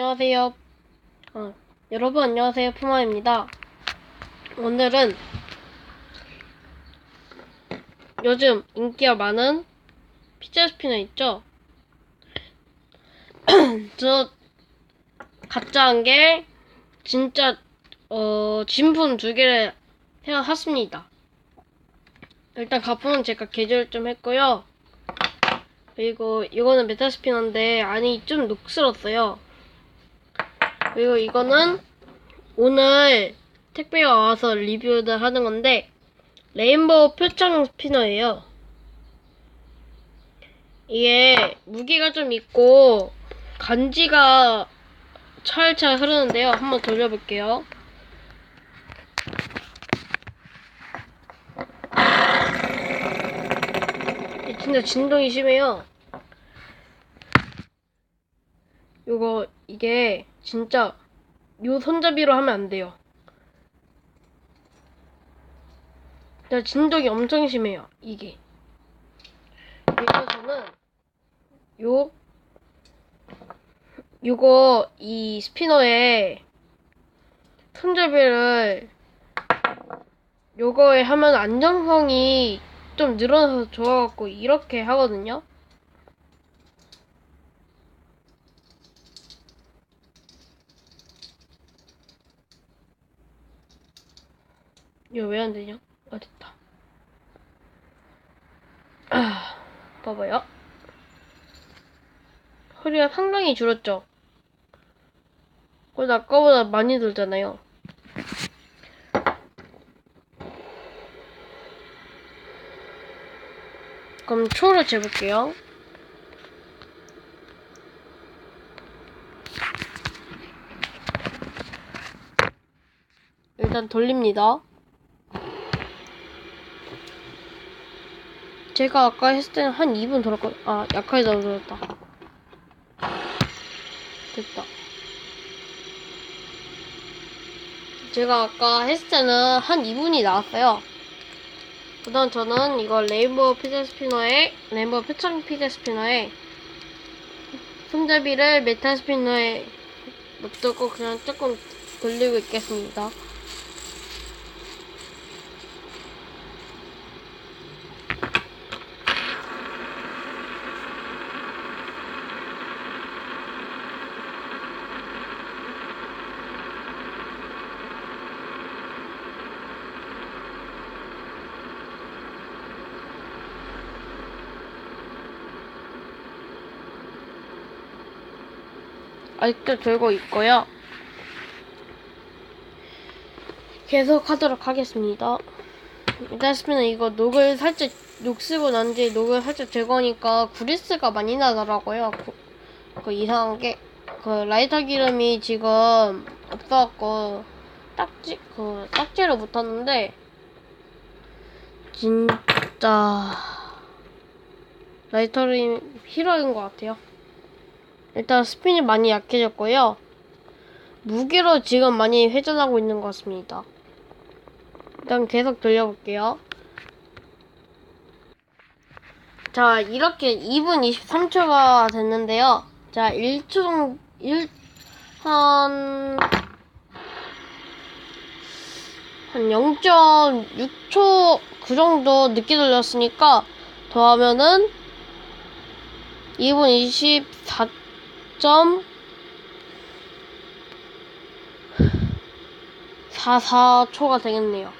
안녕하세요. 어, 여러분 안녕하세요. 푸마입니다. 오늘은 요즘 인기가 많은 피자 스피너 있죠? 저 가짜한 게 진짜 어 진품 두 개를 해서 샀습니다. 일단 가품은 제가 개조를 좀 했고요. 그리고 이거는 메타 스피너인데 안이 좀 녹슬었어요. 그리고 이거는 오늘 택배가 와서 리뷰를 하는 건데 레인보우 표창 스피너예요. 이게 무게가 좀 있고 간지가 철철 흐르는데요. 한번 돌려볼게요. 진짜 진동이 심해요. 요거 이게 진짜 요 손잡이로 하면 안 돼요. 진짜 진동이 엄청 심해요. 이게. 그래서 저는 요 요거 이 스피너에 손잡이를 요거에 하면 안정성이 좀 늘어나서 좋아갖고 이렇게 하거든요. 이거 왜 안 되냐? 아 됐다. 아, 봐봐요. 허리가 상당히 줄었죠? 그래도 아까보다 많이 들잖아요. 그럼 초를 재볼게요. 일단 돌립니다. 제가 아까 했을 때는 한 2분 돌았거든. 아, 약하게 돌았다. 됐다. 제가 아까 했을 때는 한 2분이 나왔어요. 그 다음 저는 이거 레인보우 피자 스피너에, 레인보우 표창 피자 스피너에 손잡이를 메탈 스피너에 놔두고 그냥 조금 돌리고 있겠습니다. 아직도 들고 있고요. 계속 하도록 하겠습니다. 일단 스피는 이거 녹을 살짝 녹 쓰고 난 뒤에 녹을 살짝 제거하니까 구리스가 많이 나더라고요. 그, 그 이상한 게 그 라이터 기름이 지금 없어갖고 딱지 그 딱지를 못하는데 진짜 라이터를 필요한 것 같아요. 일단 스핀이 많이 약해졌고요. 무게로 지금 많이 회전하고 있는 것 같습니다. 일단 계속 돌려볼게요. 자, 이렇게 2분 23초가 됐는데요. 자, 1초 정도, 1, 한, 한 0.6초 그 정도 늦게 돌렸으니까 더하면은 2분 24점 44초가 되겠네요.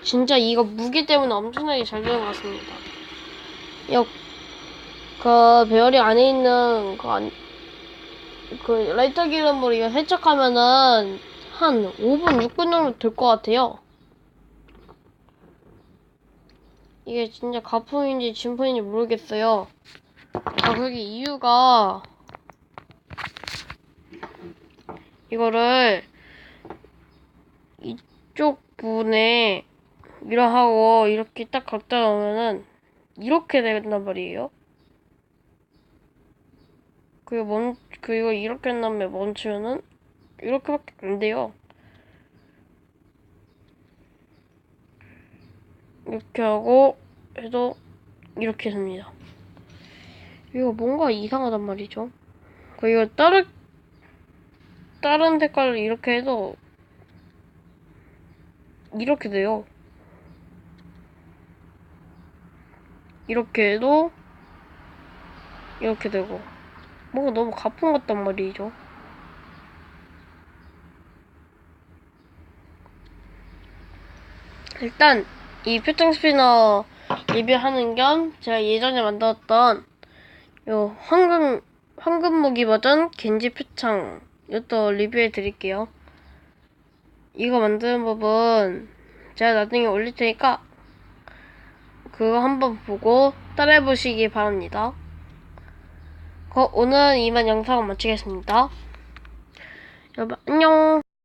진짜 이거 무게 때문에 엄청나게 잘 되는 것 같습니다. 여, 그 배열이 안에 있는 그, 안, 그 라이터 기름으로 이거 세척하면은 한 5분, 6분 정도 될 것 같아요. 이게 진짜 가품인지 진품인지 모르겠어요. 아, 그게 이유가 이거를 이쪽 부분에 이러하고 이렇게 딱 갖다 놓으면은 이렇게 된단 말이에요. 그리고 멈, 그리고 이렇게 한 다음에 멈추면은 이렇게밖에 안 돼요. 이렇게 하고 해도 이렇게 됩니다. 이거 뭔가 이상하단 말이죠. 그 이거 다른 다른 색깔을 이렇게 해도 이렇게 돼요. 이렇게 해도 이렇게 되고 뭔가 너무 가품 같단 말이죠. 일단 이 표창 스피너 리뷰하는 겸 제가 예전에 만들었던 요 황금 황금 무기 버전 겐지 표창 이것도 리뷰해 드릴게요. 이거 만드는 법은 제가 나중에 올릴 테니까 그거 한번 보고 따라해 보시기 바랍니다. 그 오늘 이만 영상을 마치겠습니다. 여러분 안녕.